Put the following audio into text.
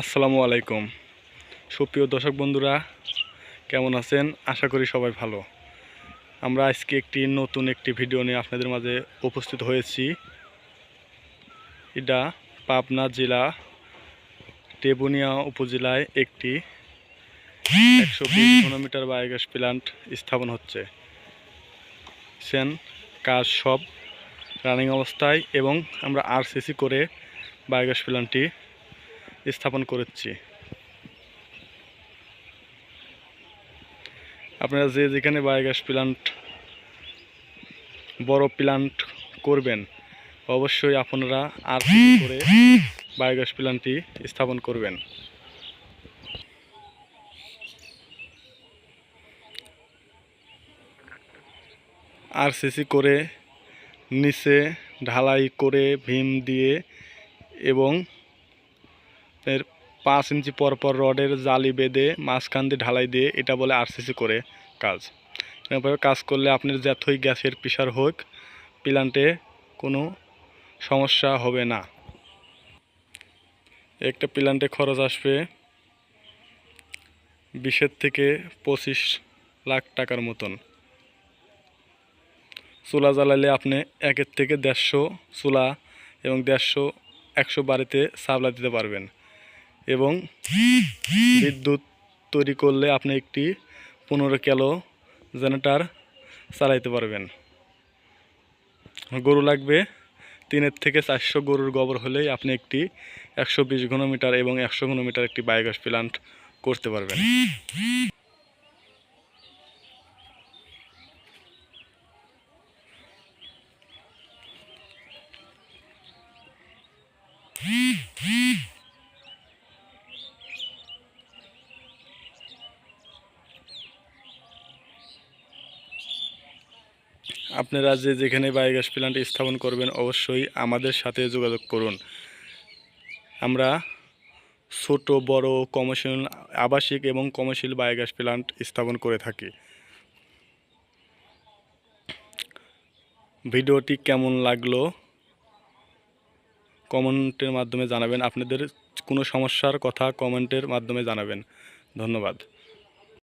আসসালামু আলাইকুম। সুপ্রিয় দর্শক বন্ধুরা, কেমন আছেন? আশা করি সবাই ভালো। আমরা আজকে একটি নতুন একটি ভিডিও নিয়ে আপনাদের মাঝে উপস্থিত হয়েছি। এটা পাবনা জেলা টেবুনিয়া উপজেলায় একটি একশো বিশ কিলোমিটার বায়োগ্যাস প্ল্যান্ট স্থাপন হচ্ছে। সেন কাজ সব রানিং অবস্থায় এবং আমরা আরসিসি করে বায়োগ্যাস প্ল্যান্টটি স্থাপন করেছি। আপনারা যে যেখানে বায়োগ্যাস প্ল্যান্ট বড় প্ল্যান্ট করবেন, অবশ্যই আপনারা আর করে বায়োগ্যাস প্ল্যান্টটি স্থাপন করবেন। আর সিসি করে, নিচে ঢালাই করে, ভীম দিয়ে এবং এর পাঁচ ইঞ্চি পর পর রডের জালি বেঁধে মাঝখান দিয়ে ঢালাই দিয়ে এটা বলে আরসিসি করে কাজ। এভাবে কাজ করলে আপনার যতই গ্যাসের প্রেশার হোক প্ল্যান্টে কোনো সমস্যা হবে না। একটা প্ল্যান্টে খরচ আসবে বিশের থেকে পঁচিশ লাখ টাকার মতন। চুলা জ্বালালে আপনি একের থেকে দেড়শো চুলা এবং দেড়শো একশো বাড়িতে সাপ্লাই দিতে পারবেন। এবং বিদ্যুৎ তৈরি করলে আপনি একটি পনেরো কিলো জেনারেটার চালাইতে পারবেন। গরু লাগবে তিনের থেকে চারশো গরুর গোবর হলেই আপনি একটি একশো বিশ ঘনমিটার এবং একশো ঘনমিটার একটি বায়োগ্যাস প্ল্যান্ট করতে পারবেন। আপনারা যে যেখানে বায়োগ্যাস প্ল্যান্ট স্থাপন করবেন অবশ্যই আমাদের সাথে যোগাযোগ করুন। আমরা ছোট, বড়, কমার্শিয়াল, আবাসিক এবং কমার্শিয়াল বায়োগ্যাস প্ল্যান্ট স্থাপন করে থাকি। ভিডিওটি কেমন লাগল কমেন্টের মাধ্যমে জানাবেন। আপনাদের কোনো সমস্যার কথা কমেন্টের মাধ্যমে জানাবেন। ধন্যবাদ।